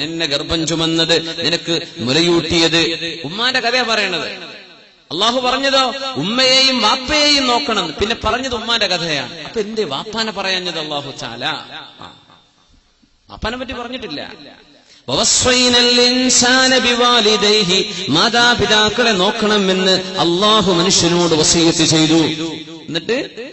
നിന്നെ ഗർഭം ചുമന്നത് നിനക്ക് മുലയൂട്ടിയത്. ഉമ്മാന്റെ കഥയാ പറയണത്. അള്ളാഹു പറഞ്ഞതോ ഉമ്മയെയും വാപ്പയെയും നോക്കണം. പിന്നെ പറഞ്ഞത് ഉമ്മാന്റെ കഥയാണ് അപ്പൊ എന്തേ വാപ്പാനെ പറയാഞ്ഞത് അള്ളാഹു ചാല? വാപ്പാനെ പറ്റി പറഞ്ഞിട്ടില്ല. മാതാപിതാക്കളെ നോക്കണമെന്ന് അള്ളാഹു മനുഷ്യനോട് വസീയത്ത് ചെയ്തു. എന്നിട്ട്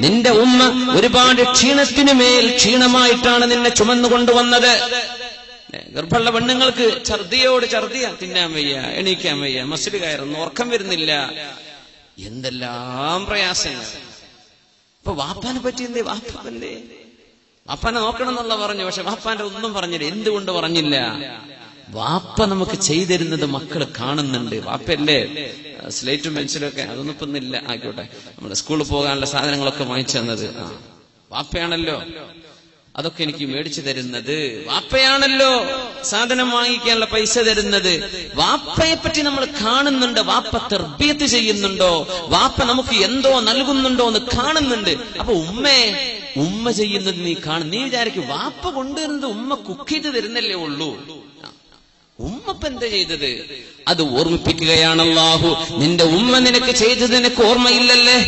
നിന്റെ ഉമ്മ ഒരുപാട് ക്ഷീണത്തിനു മേൽ ക്ഷീണമായിട്ടാണ് നിന്നെ ചുമന്നു കൊണ്ടുവന്നത്. ഗർഭമുള്ള പെണ്ണുങ്ങൾക്ക് ഛർദിയോട് ഛർദിയാ തിന്നാൻ വയ്യ എണീക്കാൻ വയ്യ മസിൽ കയറുന്നു ഉറക്കം വരുന്നില്ല. എന്തെല്ലാം പ്രയാസങ്ങൾ. ഇപ്പൊ വാപ്പാനെ പറ്റി എന്തേ? വാപ്പാനെ നോക്കണം എന്നുള്ള പറഞ്ഞു പക്ഷെ വാപ്പാന്റെ ഒന്നും പറഞ്ഞില്ല. എന്തുകൊണ്ട് പറഞ്ഞില്ല? വാപ്പ നമുക്ക് ചെയ്തിരുന്നത് മക്കൾ കാണുന്നുണ്ട്. വാപ്പല്ലേ സ്ലേറ്റും പെൻസിലും ഒക്കെ അതൊന്നും ഇപ്പൊ ഇന്നില്ല. ആയിക്കോട്ടെ. നമ്മുടെ സ്കൂളിൽ പോകാനുള്ള സാധനങ്ങളൊക്കെ വാങ്ങിച്ചു തന്നത്. വാപ്പയാണല്ലോ. അതൊക്കെ എനിക്ക് മേടിച്ചു തരുന്നത്. വാപ്പയാണല്ലോ സാധനം വാങ്ങിക്കാനുള്ള പൈസ തരുന്നത്. വാപ്പയെ പറ്റി നമ്മൾ കാണുന്നുണ്ട്. വാപ്പ തെർബിയത്ത് ചെയ്യുന്നുണ്ടോ? വാപ്പ നമുക്ക് എന്തോ നൽകുന്നുണ്ടോ എന്ന് കാണുന്നുണ്ട്. അപ്പൊ ഉമ്മേ ഉമ്മ ചെയ്യുന്നത് നീ കാണും. നീ വിചാരിക്കും വാപ്പ കൊണ്ടുവരുന്നത് ഉമ്മ കുക്ക് ചെയ്ത് തരുന്നല്ലേ ഉള്ളൂ. ഉമ്മപ്പ എന്താ ചെയ്തത്? അത് ഓർമ്മിപ്പിക്കുകയാണ് അല്ലാഹു നിന്റെ ഉമ്മ നിനക്ക് ചെയ്തത് നിനക്ക് ഓർമ്മയില്ലല്ലേ?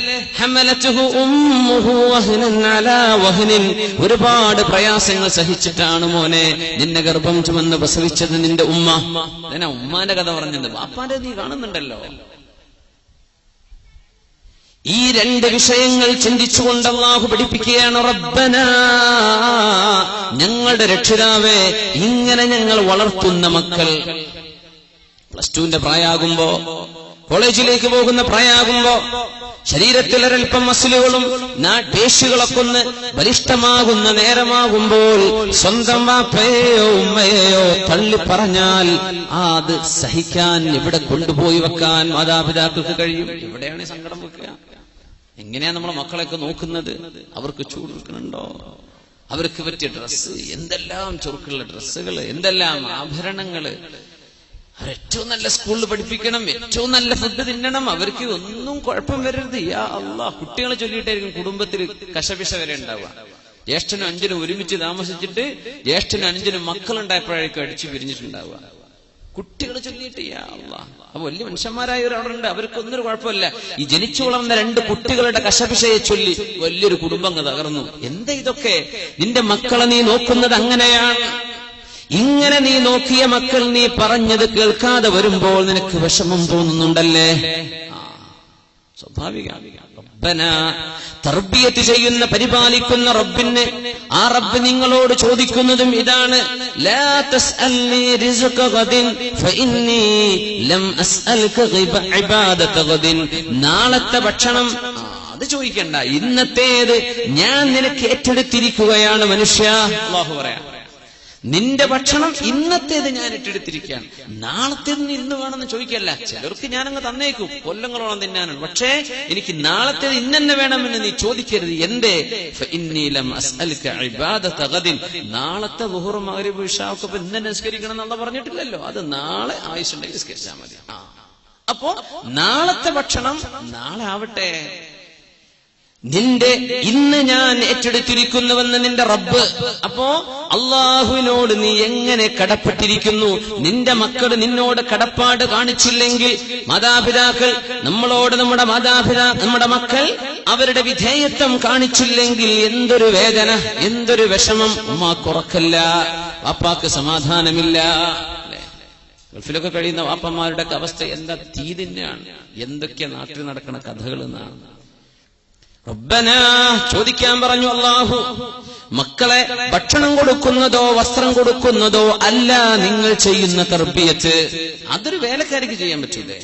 ഒരുപാട് പ്രയാസങ്ങൾ സഹിച്ചിട്ടാണ് മോനെ നിന്നെ ഗർഭം ചുമന്ന് പ്രസവിച്ചത് നിന്റെ ഉമ്മ. ഞാൻ ഉമ്മാന്റെ കഥ പറഞ്ഞത്? വാപ്പാന്റെ നീ കാണുന്നുണ്ടല്ലോ. ഈ രണ്ട് വിഷയങ്ങൾ ചിന്തിച്ചുകൊണ്ട് അള്ളാഹു പഠിപ്പിക്കുകയാണ് റബ്ബന. ഞങ്ങളുടെ രക്ഷിതാവേ ഇങ്ങനെ ഞങ്ങൾ വളർത്തുന്ന മക്കൾ. പ്ലസ് ടുവിന്റെ പ്രായാകുമ്പോ കോളേജിലേക്ക് പോകുന്ന പ്രായാകുമ്പോ ശരീരത്തിൽ ഒരൽപ്പം മസിലുകളും പേശികളൊക്കെ ഒന്ന് ബലിഷ്ഠമാകുന്ന നേരമാകുമ്പോൾ സ്വന്തം വാപ്പയെയോ ഉമ്മയെയോ തള്ളി പറഞ്ഞാൽ അത് സഹിക്കാൻ ഇവിടെ കൊണ്ടുപോയി വെക്കാൻ മാതാപിതാക്കൾക്ക് കഴിയും. ഇവിടെയാണ് സങ്കടം വെക്കുക. എങ്ങനെയാ നമ്മളെ മക്കളെയൊക്കെ നോക്കുന്നത്? അവർക്ക് ചൂട് വെക്കുന്നുണ്ടോ അവർക്ക് പറ്റിയ ഡ്രസ്സ് എന്തെല്ലാം ചുരുക്കുള്ള ഡ്രസ്സുകൾ എന്തെല്ലാം ആഭരണങ്ങൾ. അവരേറ്റവും നല്ല സ്കൂളിൽ പഠിപ്പിക്കണം ഏറ്റവും നല്ല ഫുഡ് തിന്നണം. അവർക്ക് ഒന്നും കുഴപ്പം വരരുത്. യാ അള്ളാ കുട്ടികളെ ചൊല്ലിയിട്ടായിരിക്കും കുടുംബത്തിൽ കശപിശ വരെ ഉണ്ടാവുക. ജ്യേഷ്ഠനും അഞ്ചനും ഒരുമിച്ച് താമസിച്ചിട്ട് ജ്യേഷ്ഠനും അഞ്ചനും മക്കളുണ്ടായപ്പോഴേക്കും അടിച്ചു പിരിഞ്ഞിട്ടുണ്ടാവുക. കുട്ടികൾ ചൊല്ലിയിട്ട് അപ്പൊ വലിയ മനുഷ്യന്മാരായ ഒരാളുണ്ട് അവർക്ക് അവർക്കൊന്നൊരു കുഴപ്പമില്ല. ഈ ജനിച്ചു വളർന്ന രണ്ട് കുട്ടികളുടെ കശപിശയെ ചൊല്ലി വലിയൊരു കുടുംബം തകർന്നു. എന്താ ഇതൊക്കെ? നിന്റെ മക്കളെ നീ നോക്കുന്നത് അങ്ങനെയാണ്. ഇങ്ങനെ നീ നോക്കിയ മക്കൾ നീ പറഞ്ഞത് കേൾക്കാതെ വരുമ്പോൾ നിനക്ക് വിഷമം തോന്നുന്നുണ്ടല്ലേ? സ്വാഭാവിക. റബ്ബന തർബിയത്ത് ചെയ്യുന്ന പരിപാലിക്കുന്ന റബ്ബിന് ആ റബ്ബ് നിങ്ങളോട് ചോദിക്കുന്നതും ഇതാണ്. നാളത്തെ ഭക്ഷണം അത് ചോദിക്കണ്ട. ഇന്നത്തേത് ഞാൻ നിനക്ക് ഏറ്റെടുത്തിരിക്കുകയാണ് മനുഷ്യ. അള്ളാഹു പറയാം. നിന്റെ ഭക്ഷണം ഇന്നത്തേത് ഞാൻ ഇട്ടെടുത്തിരിക്കുകയാണ്. നാളത്തേത് ഇന്ന് വേണമെന്ന് ചോദിക്കല്ല ചിലർക്ക് ഞാനങ്ങ് തന്നേക്കും. കൊല്ലങ്ങളോളം തിന്നാനാണ് പക്ഷേ എനിക്ക് നാളത്തേത് ഇന്നെന്നെ വേണമെന്ന് നീ ചോദിക്കരുത്. എന്തേ? നാളത്തെ ഒക്കെ ഇന്ന് നിസ്കരിക്കണം എന്നുള്ള പറഞ്ഞിട്ടില്ലല്ലോ. അത് നാളെ ആവശ്യമുണ്ടെങ്കിൽ നിസ്കരിച്ചാൽ മതി. അപ്പോ നാളത്തെ ഭക്ഷണം നാളെ ആവട്ടെ. നിന്റെ ഇന്ന് ഞാൻ ഏറ്റെടുത്തിരിക്കുന്നുവെന്ന് നിന്റെ റബ്ബ്. അപ്പോ അള്ളാഹുവിനോട് നീ എങ്ങനെ കടപ്പെട്ടിരിക്കുന്നു? നിന്റെ മക്കൾ നിന്നോട് കടപ്പാട് കാണിച്ചില്ലെങ്കിൽ മാതാപിതാക്കൾ നമ്മളോട് നമ്മുടെ മാതാപിതാ നമ്മുടെ മക്കൾ അവരുടെ വിധേയത്വം കാണിച്ചില്ലെങ്കിൽ എന്തൊരു വേദന എന്തൊരു വിഷമം. ഉമ്മാക്കുറക്കല്ല വാപ്പാക്ക് സമാധാനമില്ല. ഗൾഫിലൊക്കെ കഴിയുന്ന വാപ്പന്മാരുടെ അവസ്ഥ എന്താ? തീ തന്നെയാണ് എന്തൊക്കെ നാട്ടിൽ നടക്കുന്ന കഥകൾ എന്നാണ് റബ്ബന ചോദിക്കാൻ പറഞ്ഞു അള്ളാഹു മക്കളെ ഭക്ഷണം കൊടുക്കുന്നതോ വസ്ത്രം കൊടുക്കുന്നതോ അല്ല നിങ്ങൾ ചെയ്യുന്ന തർബിയത്ത്. അതൊരു വേലക്കാരിക്ക് ചെയ്യാൻ പറ്റൂലേ?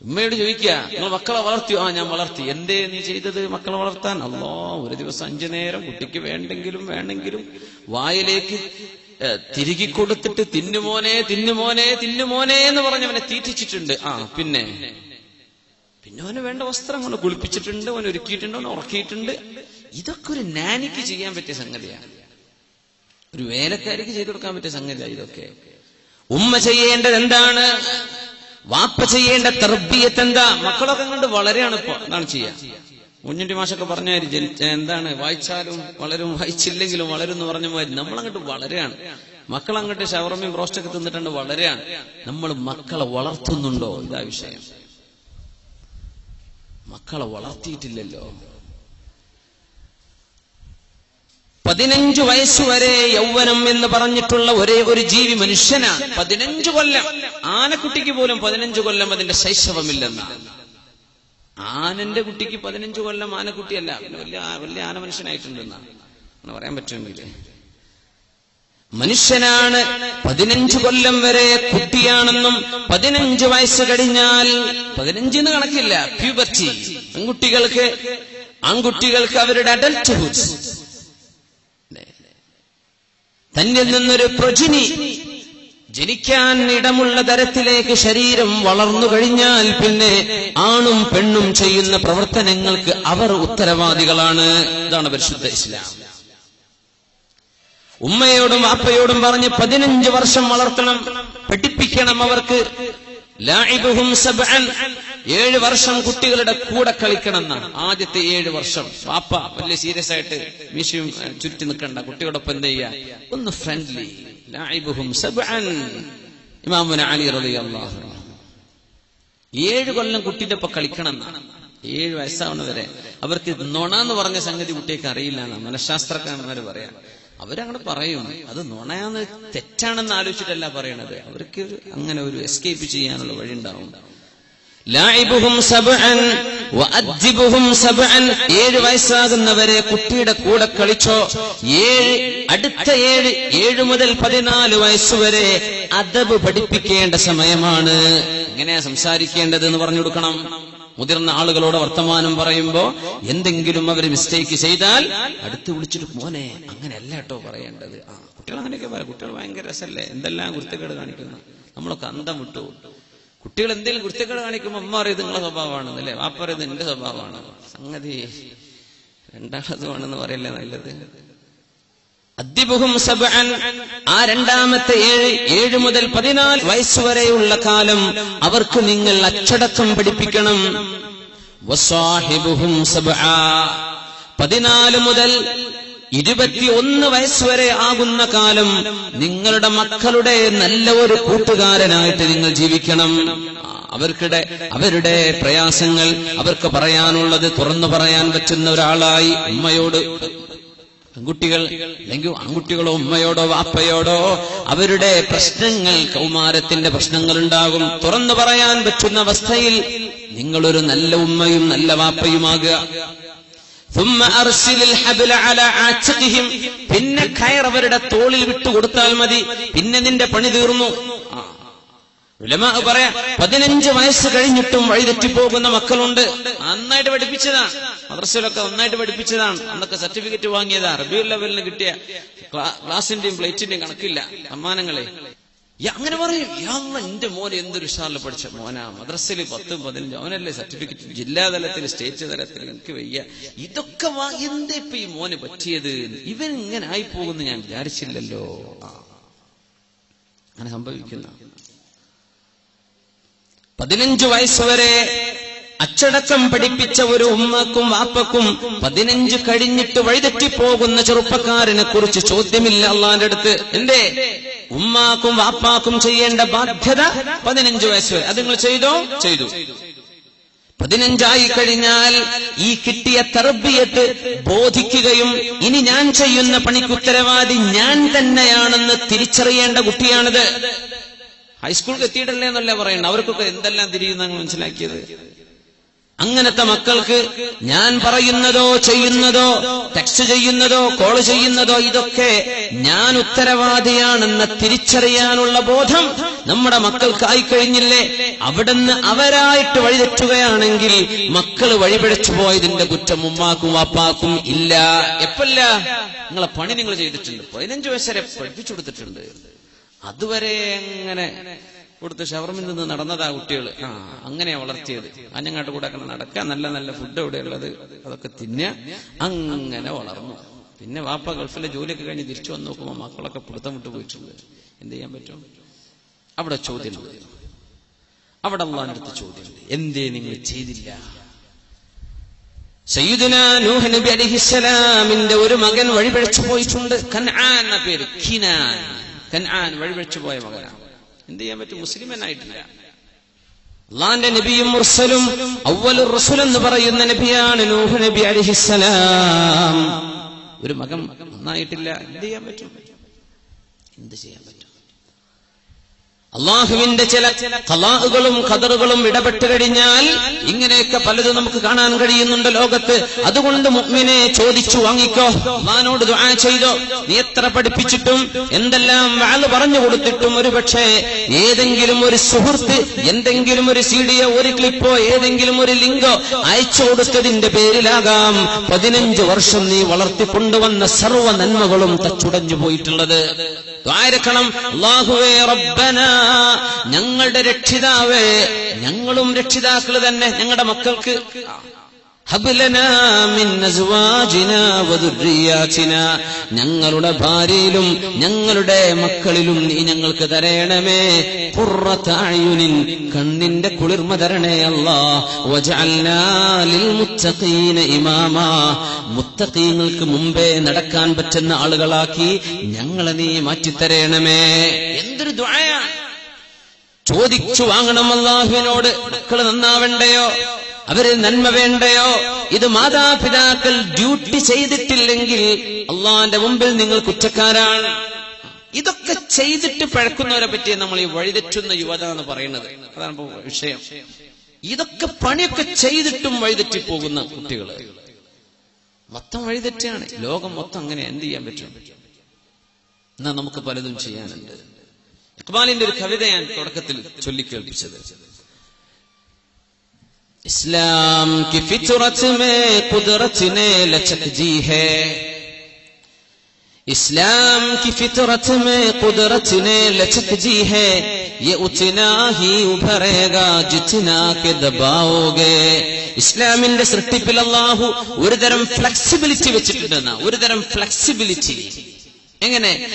ഉമ്മയോട് ചോദിക്കുക നിങ്ങൾ മക്കളെ വളർത്തിയോ? ആ ഞാൻ വളർത്തി. എന്തേ നീ ചെയ്തത് മക്കളെ വളർത്താൻ? അല്ലോ ഒരു ദിവസം അഞ്ചു നേരം കുട്ടിക്ക് വേണ്ടെങ്കിലും വേണമെങ്കിലും വായിലേക്ക് തിരികെ കൊടുത്തിട്ട് തിന്നുമോനെ തിന്നുമോനെ തിന്നുമോനെ എന്ന് പറഞ്ഞവനെ തീറ്റിച്ചിട്ടുണ്ട്. ആ പിന്നെ? പിന്നെ അവന് വേണ്ട വസ്ത്രങ്ങൾ കുളിപ്പിച്ചിട്ടുണ്ട് അവൻ ഒരുക്കിയിട്ടുണ്ട് അവൻ ഉറക്കിയിട്ടുണ്ട്. ഇതൊക്കെ ഒരു നാനിക്ക് ചെയ്യാൻ പറ്റിയ സംഗതിയാണ്. ഒരു വേലക്കാരിക്ക് ചെയ്തു കൊടുക്കാൻ പറ്റിയ സംഗതിയാണ് ഇതൊക്കെ. ഉമ്മ ചെയ്യേണ്ടത് എന്താണ്? വാപ്പ ചെയ്യേണ്ട തർബിയത്ത് എന്താ? മക്കളൊക്കെ കണ്ട് വളരെയാണ് ഇപ്പൊ എന്താണ് ചെയ്യാ. മുന്നൂറ്റി മാഷൊക്കെ പറഞ്ഞ മാതിരി എന്താണ്? വായിച്ചാലും വളരും വായിച്ചില്ലെങ്കിലും വളരും എന്ന് പറഞ്ഞ മാതിരി നമ്മളങ്ങോട്ട് വളരെയാണ്. മക്കൾ അങ്ങോട്ട് ഷവർമയും റോസ്റ്റൊക്കെ തിന്നിട്ടുണ്ട് വളരെയാണ്. നമ്മൾ മക്കളെ വളർത്തുന്നുണ്ടോ? ഇതാ വിഷയം. മക്കളെ വളർത്തിയിട്ടില്ലല്ലോ. പതിനഞ്ചു വയസ്സുവരെ യൗവനം എന്ന് പറഞ്ഞിട്ടുള്ള ഒരേ ഒരു ജീവി മനുഷ്യനാണ് പതിനഞ്ചു കൊല്ലം. ആനക്കുട്ടിക്ക് പോലും പതിനഞ്ചു കൊല്ലം അതിന്റെ ശൈശവമില്ലെന്നാണ് ആനന്റെ കുട്ടിക്ക് പതിനഞ്ചു കൊല്ലം ആനക്കുട്ടിയല്ല. വലിയ വലിയ ആന മനുഷ്യനായിട്ടുണ്ടെന്നാണ് പറയാൻ പറ്റുമെങ്കിൽ മനുഷ്യനാണ്. പതിനഞ്ചു കൊല്ലം വരെ കുട്ടിയാണെന്നും പതിനഞ്ച് വയസ്സ് കഴിഞ്ഞാൽ പതിനഞ്ചിന് കണക്കില്ല പ്യൂബർട്ടി പെൺകുട്ടികൾക്ക് ആൺകുട്ടികൾക്ക് അവരുടെ അഡൽട്ട്ഹുഡ് തന്നിൽ നിന്നൊരു പ്രജിനി ജനിക്കാൻ ഇടമുള്ള തരത്തിലേക്ക് ശരീരം വളർന്നു കഴിഞ്ഞാൽ പിന്നെ ആണും പെണ്ണും ചെയ്യുന്ന പ്രവർത്തനങ്ങൾക്ക് അവർ ഉത്തരവാദികളാണ്. ഇതാണ് പരിശുദ്ധ ഇസ്ലാം. ഉമ്മയോടും അപ്പയോടും പറഞ്ഞ് പതിനഞ്ച് വർഷം വളർത്തണം പഠിപ്പിക്കണം അവർക്ക്. ഏഴ് വർഷം കുട്ടികളുടെ കൂടെ കളിക്കണം എന്നാണ്. ആദ്യത്തെ ഏഴ് വർഷം. പാപ്പ വലിയ സീരിയസ് ആയിട്ട് മീശയും ചുറ്റി നിൽക്കണ്ട കുട്ടിയോടൊപ്പം എന്ത് ചെയ്യുക ഒന്ന് ഫ്രണ്ട്ലി ഇമാമുന അലി ഏഴ് കൊല്ലം കുട്ടിന്റെ ഒപ്പം കളിക്കണം എന്നാണ്. ഏഴ് വയസ്സാവുന്നവരെ അവർക്ക് നുണ എന്ന് പറഞ്ഞ സംഗതി കുട്ടിയൊക്കെ അറിയില്ല എന്നാണ്. പറയാം. അവരങ്ങനെ പറയും. അത് നുണയാന്ന് തെറ്റാണെന്ന് ആലോചിച്ചിട്ടല്ല പറയണത്. അവർക്ക് അങ്ങനെ ഒരു എസ്കേപ്പ് ചെയ്യാനുള്ള വഴി ഉണ്ടാവും ഏഴ് വയസ്സാകുന്നവരെ കുട്ടിയുടെ കൂടെ കളിച്ചോ? ഏഴ് അടുത്ത ഏഴ് ഏഴ് മുതൽ പതിനാല് വയസ്സുവരെ അദബ് പഠിപ്പിക്കേണ്ട സമയമാണ്. എങ്ങനെയാ സംസാരിക്കേണ്ടത് എന്ന് പറഞ്ഞു കൊടുക്കണം. മുതിർന്ന ആളുകളോട് വർത്തമാനം പറയുമ്പോ എന്തെങ്കിലും അവർ മിസ്റ്റേക്ക് ചെയ്താൽ അടുത്ത് വിളിച്ചിട്ട് മോനെ അങ്ങനെയല്ല കേട്ടോ പറയേണ്ടത്. ആ കുട്ടികൾ അങ്ങനെയൊക്കെ പറയാം. കുട്ടികൾ ഭയങ്കര രസമല്ലേ എന്തെല്ലാം കുരുത്തക്കേട് കാണിക്കുന്നു? നമ്മളൊക്കെ അന്തം വിട്ടു. കുട്ടികൾ എന്തെങ്കിലും കുരുത്തക്കേട് കാണിക്കുമ്പോൾ അമ്മ അറിയത് നിങ്ങളെ സ്വഭാവമാണ് അല്ലേ? വാപ്പ പറയുന്നത് എന്റെ സ്വഭാവമാണ്. സംഗതി രണ്ടാമതുമാണെന്ന് പറയല്ലേ നല്ലത്? അദ്ദിബുഹും സബ്അൻ. ആ രണ്ടാമത്തെ ഏഴ് ഏഴ് മുതൽ പതിനാല് വയസ്സുവരെയുള്ള കാലം അവർക്ക് നിങ്ങൾ അച്ചടക്കം പഠിപ്പിക്കണം. വസാഹിബുഹും സബഅ. പതിനാല് മുതൽ ഇരുപത്തിയൊന്ന് വയസ്സുവരെ ആകുന്ന കാലം നിങ്ങളുടെ മക്കളുടെ നല്ല ഒരു കൂട്ടുകാരനായിട്ട് നിങ്ങൾ ജീവിക്കണം. അവർക്കിടെ അവരുടെ പ്രയാസങ്ങൾ അവർക്ക് പറയാനുള്ളത് തുറന്നു പറയാൻ പറ്റുന്ന ഒരാളായി ഉമ്മയോട് പെൺകുട്ടികൾ അല്ലെങ്കിൽ ആൺകുട്ടികളോ ഉമ്മയോടോ വാപ്പയോടോ അവരുടെ പ്രശ്നങ്ങൾ കൗമാരത്തിന്റെ പ്രശ്നങ്ങൾ ഉണ്ടാകും തുറന്നു പറയാൻ പറ്റുന്ന അവസ്ഥയിൽ നിങ്ങളൊരു നല്ല ഉമ്മയും നല്ല വാപ്പയുമാകുക. പിന്നെ കയർ അവരുടെ തോളിൽ വിട്ടു കൊടുത്താൽ മതി. പിന്നെ നിന്റെ പണി തീർന്നു. പറയാ പതിനഞ്ച് വയസ്സ് കഴിഞ്ഞിട്ടും വഴിതെറ്റിപ്പോകുന്ന മക്കളുണ്ട്. നന്നായിട്ട് പഠിപ്പിച്ചതാണ് മദ്രസയിലൊക്കെ നന്നായിട്ട് പഠിപ്പിച്ചതാണ്. അന്നൊക്കെ സർട്ടിഫിക്കറ്റ് വാങ്ങിയതാ. റിവ്യൂ ലെവലിന് കിട്ടിയ ക്ലാ- ക്ലാസിന്റെയും പ്ലേറ്റിന്റെയും കണക്കില്ല സമ്മാനങ്ങളെ. അങ്ങനെ പറയും. യാള്ള എന്റെ മോൻ എന്തൊരു ഉഷാറിൽ പഠിച്ച മോനാ. മദ്രസയിൽ പത്തും പതിനഞ്ചും അവനല്ലേ സർട്ടിഫിക്കറ്റ്? ജില്ലാ തലത്തിൽ സ്റ്റേറ്റ് തലത്തിൽ എനിക്ക് വയ്യ. ഇതൊക്കെ എന്താ ഇപ്പൊ ഈ മോന് പറ്റിയത്? ഇവൻ ഇങ്ങനെ ആയി പോകുന്ന ഞാൻ വിചാരിച്ചില്ലല്ലോ. അങ്ങനെ സംഭവിക്കുന്ന. പതിനഞ്ചു വയസ്സുവരെ അച്ചടക്കം പഠിപ്പിച്ച ഒരു ഉമ്മക്കും വാപ്പക്കും പതിനഞ്ച് കഴിഞ്ഞിട്ട് വഴിതെറ്റിപ്പോകുന്ന ചെറുപ്പക്കാരനെ കുറിച്ച് ചോദ്യമില്ല അള്ളാന്റെ അടുത്ത്. എന്തേ? ഉമ്മാക്കും വാപ്പാക്കും ചെയ്യേണ്ട ബാധ്യത പതിനഞ്ച് വയസ്സ് വരെ. അത് നിങ്ങൾ ചെയ്തോ? ചെയ്തു. പതിനഞ്ചായി കഴിഞ്ഞാൽ ഈ കിട്ടിയ തർബിയത്ത് ബോധിക്കുകയും ഇനി ഞാൻ ചെയ്യുന്ന പണിക്ക് ഉത്തരവാദി ഞാൻ തന്നെയാണെന്ന് തിരിച്ചറിയേണ്ട കുട്ടിയാണിത്. ഹൈസ്കൂളിൽ എത്തിയിട്ടല്ലേ എന്നല്ലേ പറയണ്ട അവർക്കൊക്കെ എന്തെല്ലാം തിരിയുന്ന മനസ്സിലാക്കിയത്? അങ്ങനത്തെ മക്കൾക്ക് ഞാൻ പറയുന്നതോ ചെയ്യുന്നതോ ടെക്സ്റ്റ് ചെയ്യുന്നതോ കോൾ ചെയ്യുന്നതോ ഇതൊക്കെ ഞാൻ ഉത്തരവാദിയാണെന്ന തിരിച്ചറിയാനുള്ള ബോധം നമ്മുടെ മക്കൾക്കായി കഴിഞ്ഞില്ലേ അവിടുന്ന് അവരായിട്ട് വഴിതെറ്റുകയാണെങ്കിൽ മക്കൾ വഴിപിഴച്ചു പോയതിന്റെ കുറ്റം ഉമ്മാക്കും വാപ്പാക്കും ഇല്ല. എപ്പല്ല? നിങ്ങളെ പണി നിങ്ങൾ ചെയ്തിട്ടുണ്ട്. പതിനഞ്ചു വയസ്സരെ പഠിപ്പിച്ചു കൊടുത്തിട്ടുണ്ട്. അതുവരെ അങ്ങനെ കൊടുത്ത് ഷവർമിൽ നിന്ന് നടന്നതാ കുട്ടികൾ ആ അങ്ങനെയാ വളർത്തിയത്. അന്നങ്ങാട്ട് കൂടെ അങ്ങനെ നടക്കാൻ നല്ല നല്ല ഫുഡ് എവിടെയുള്ളത്? അതൊക്കെ തിന്ന അങ്ങനെ വളർന്നു. പിന്നെ വാപ്പ ഗൾഫിലെ ജോലിയൊക്കെ കഴിഞ്ഞ് തിരിച്ചു വന്ന് നോക്കുമ്പോൾ മക്കളൊക്കെ പിടുത്തം വിട്ടു പോയിട്ടുണ്ട്. എന്ത് ചെയ്യാൻ പറ്റും? അവിടെ ചോദ്യം അവിടെ അള്ളാന്റെ അടുത്ത് എന്തേ നിങ്ങൾ ചെയ്തില്ല? സയ്യിദുന നൂഹ് നബി ഒരു മകൻ വഴിപഴച്ചു പോയിട്ടുണ്ട്. കൻആൻ എന്ന പേര്. ഖിനാൻ കൻആൻ വഴിപഴച്ചു പോയ മകനാണ്. എന്ത് ചെയ്യാൻ പറ്റും? മുസ്ലിമനായിട്ടില്ല. അള്ളാന്റെ നബിയും മുർസലും അവലു റസുൽ എന്ന് പറയുന്ന നബിയാണ് നൂഹ് നബി അലിഹിസ്സലാം ഒരു മകൻ നന്നായിട്ടില്ല. എന്ത് ചെയ്യാൻ പറ്റും? എന്ത് ചെയ്യാൻ പറ്റും? അള്ളാഹുവിന്റെ ചില കലാഹുകളും ഖദറുകളും ഇടപെട്ട് കഴിഞ്ഞാൽ ഇങ്ങനെയൊക്കെ പലതും നമുക്ക് കാണാൻ കഴിയുന്നുണ്ട് ലോകത്ത്. അതുകൊണ്ട് മുഗ്മിനെ ചോദിച്ചു വാങ്ങിക്കോ അള്ളഹാനോട് ദുആ ചെയ്തോ? നീ എത്ര പഠിപ്പിച്ചിട്ടും എന്തെല്ലാം വാൾ പറഞ്ഞു കൊടുത്തിട്ടും ഒരു പക്ഷേ ഏതെങ്കിലും ഒരു സുഹൃത്ത് എന്തെങ്കിലും ഒരു സീഡിയോ ഒരു ക്ലിപ്പോ ഏതെങ്കിലും ഒരു ലിങ്കോ അയച്ചു കൊടുത്തതിന്റെ പേരിലാകാം പതിനഞ്ച് വർഷം നീ വളർത്തിക്കൊണ്ടുവന്ന സർവ നന്മകളും തച്ചുടഞ്ഞു പോയിട്ടുള്ളത്. ദ്വാരക്കണം അള്ളാഹുവേ റബ്ബന ഞങ്ങളുടെ രക്ഷിതാവേ ഞങ്ങളും രക്ഷിതാക്കൾ തന്നെ ഞങ്ങളുടെ മക്കൾക്ക്. ഞങ്ങളുടെ ഭാര്യയിലും ഞങ്ങളുടെ മക്കളിലും നീ ഞങ്ങൾക്ക് തരയണമേ. പുറത്തായുനിൻ കണ്ണിന്റെ കുളിർമ തരണേ അല്ലാ. ഇമാമ. മുത്തഖീങ്ങൾക്ക് മുമ്പേ നടക്കാൻ പറ്റുന്ന ആളുകളാക്കി ഞങ്ങളെ നീ മാറ്റിത്തരയണമേ. എന്തൊരു ദുആയാണ് ചോദിച്ചു വാങ്ങണം അള്ളാഹുവിനോട് മക്കൾ നന്നാവണ്ടയോ? അവർ നന്മ വേണ്ടയോ? ഇത് മാതാപിതാക്കൾ ഡ്യൂട്ടി ചെയ്തിട്ടില്ലെങ്കിൽ അള്ളാന്റെ മുമ്പിൽ നിങ്ങൾ കുറ്റക്കാരാണ്. ഇതൊക്കെ ചെയ്തിട്ട് പഴക്കുന്നവരെ പറ്റി നമ്മൾ ഈ വഴിതെറ്റുന്ന യുവത എന്ന് പറയുന്നത്. അതാണ് വിഷയം. ഇതൊക്കെ പണിയൊക്കെ ചെയ്തിട്ടും വഴിതെറ്റി പോകുന്ന കുട്ടികൾ മൊത്തം വഴിതെറ്റാണ്. ലോകം മൊത്തം അങ്ങനെ എന്ത് ചെയ്യാൻ പറ്റും? എന്നാ നമുക്ക് പലതും ചെയ്യാനുണ്ട്. ഇക്ബാലിന്റെ ഒരു കവിത ഞാൻ തുടക്കത്തിൽ ചൊല്ലിക്കേൾപ്പിച്ചത് इस्लाम की फितरत में कुदरत ने लचक जी है इस्लाम की फितरत में कुदरत ने लचक जी है ये उतना ही उभरेगा जितना के दबाओगे ഇസ്ലാമിന്റെ സൃഷ്ടിപ്പിൽ അള്ളാഹു ഒരു തരം ഫ്ലെക്സിബിലിറ്റി വെച്ചിട്ടുണ്ടെന്ന ഒരു തരം ഫ്ലെക്സിബിലിറ്റി എങ്ങനെ?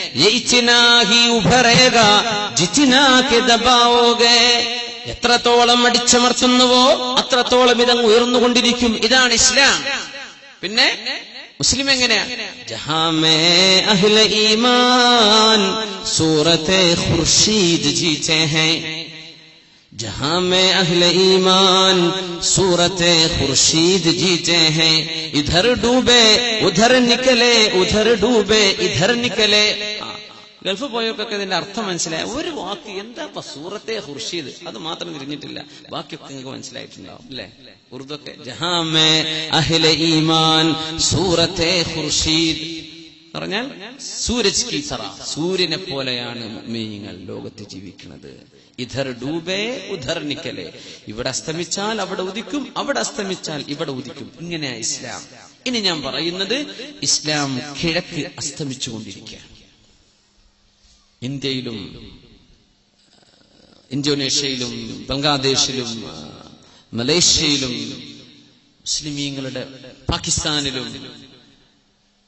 എത്രത്തോളം അടിച്ചമർത്തുന്നുവോ അത്രത്തോളം ഇതങ്ങ് ഉയർന്നുകൊണ്ടിരിക്കും. ഇതാണ് ഇസ്ലാം. പിന്നെ മുസ്ലിം എങ്ങനെയാ? ജഹാമേ അഹ്ല जहां में अहल ईमान सूरत खुर्शीद जीते हैं इधर डूबे उधर निकले उधर डूबे इधर निकले ഗൾഫ് പോയവർക്കൊക്കെ ഇതിന്റെ അർത്ഥം മനസ്സിലായ ഒരു വാക്ക് എന്താ ഇപ്പൊ സൂറത്തെ ഖുർഷീദ് അത് മാത്രം തിരിഞ്ഞിട്ടില്ല ബാക്കിയൊക്കെ നിങ്ങൾക്ക് മനസ്സിലായിട്ടുണ്ടാവും അല്ലെ ഉറുദൊക്കെ ജഹാമേ അഹ്ല ഈമാൻ സൂറത്തെ ഖുർഷീദ് പറഞ്ഞാൽ സൂരജ് കി സറ സൂര്യനെ പോലെയാണ് മീങ്ങൾ ലോകത്ത് ജീവിക്കുന്നത്. ഇധർ ഡൂബേ ഉധർ നിക്കലെ. ഇവിടെ അസ്തമിച്ചാൽ അവിടെ ഉദിക്കും അവിടെ അസ്തമിച്ചാൽ ഇവിടെ ഉദിക്കും. ഇങ്ങനെയാ ഇസ്ലാം. ഇനി ഞാൻ പറയുന്നത് ഇസ്ലാം കിഴക്ക് അസ്തമിച്ചുകൊണ്ടിരിക്കുകയാണ് ഇന്ത്യയിലും ഇന്തോനേഷ്യയിലും ബംഗ്ലാദേശിലും മലേഷ്യയിലും മുസ്ലിമീങ്ങളുടെ പാകിസ്ഥാനിലും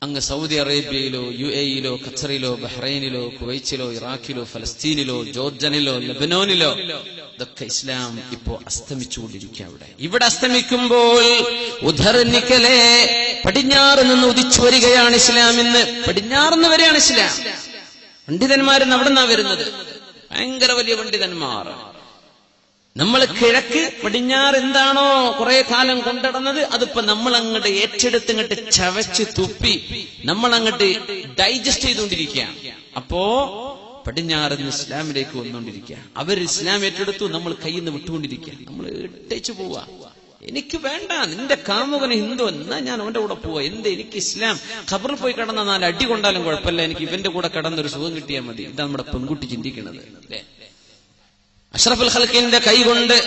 അങ്ങ് സൗദി അറേബ്യയിലോ യു എയിലോ ഖത്തറിലോ ബഹ്റൈനിലോ കുവൈറ്റിലോ ഇറാഖിലോ ഫലസ്തീനിലോ ജോർജനിലോ ലബനോനിലോ ഇതൊക്കെ ഇസ്ലാം ഇപ്പോ അസ്തമിച്ചുകൊണ്ടിരിക്കുക അവിടെ. ഇവിടെ അസ്തമിക്കുമ്പോൾ ഉദർനിക്കലെ പടിഞ്ഞാറ് നിന്ന് ഉദിച്ചു വരികയാണ് ഇസ്ലാം ഇന്ന്. പടിഞ്ഞാറുന്ന് വരെയാണ് ഇസ്ലാം. പണ്ഡിതന്മാരെന്ന് അവിടെ നിന്നാ വരുന്നത്? ഭയങ്കര വലിയ പണ്ഡിതന്മാർ. നമ്മൾ കിഴക്ക് പടിഞ്ഞാറ് എന്താണോ കുറെ കാലം കൊണ്ടിടന്നത് അതിപ്പോ നമ്മൾ അങ്ങോട്ട് ഏറ്റെടുത്ത് ഇങ്ങോട്ട് ചവച്ച് തുപ്പി നമ്മൾ അങ്ങോട്ട് ഡൈജസ്റ്റ് ചെയ്തുകൊണ്ടിരിക്കുകയാണ്. അപ്പോ പടിഞ്ഞാറ് ഇസ്ലാമിലേക്ക് വന്നുകൊണ്ടിരിക്കുക അവർ ഇസ്ലാം ഏറ്റെടുത്തു നമ്മൾ കയ്യിൽ നിന്ന് വിട്ടുകൊണ്ടിരിക്കുക. നമ്മൾ ഇട്ടേച്ചു പോവാ. എനിക്ക് വേണ്ട നിന്റെ കാമുകന് ഹിന്ദു എന്നാ ഞാൻ അവന്റെ കൂടെ പോവാ. എന്ത് എനിക്ക് ഇസ്ലാം? ഖബറിൽ പോയി കിടന്ന നാല് അടി കൊണ്ടാലും കുഴപ്പമില്ല. എനിക്ക് ഇവന്റെ കൂടെ കിടന്നൊരു സുഖം കിട്ടിയാൽ മതി. ഇതാ നമ്മുടെ പെൺകുട്ടി ചിന്തിക്കുന്നത് അല്ലേ? അഷ്റഫുൽ ഖൽക്കിന്റെ കൈകൊണ്ട്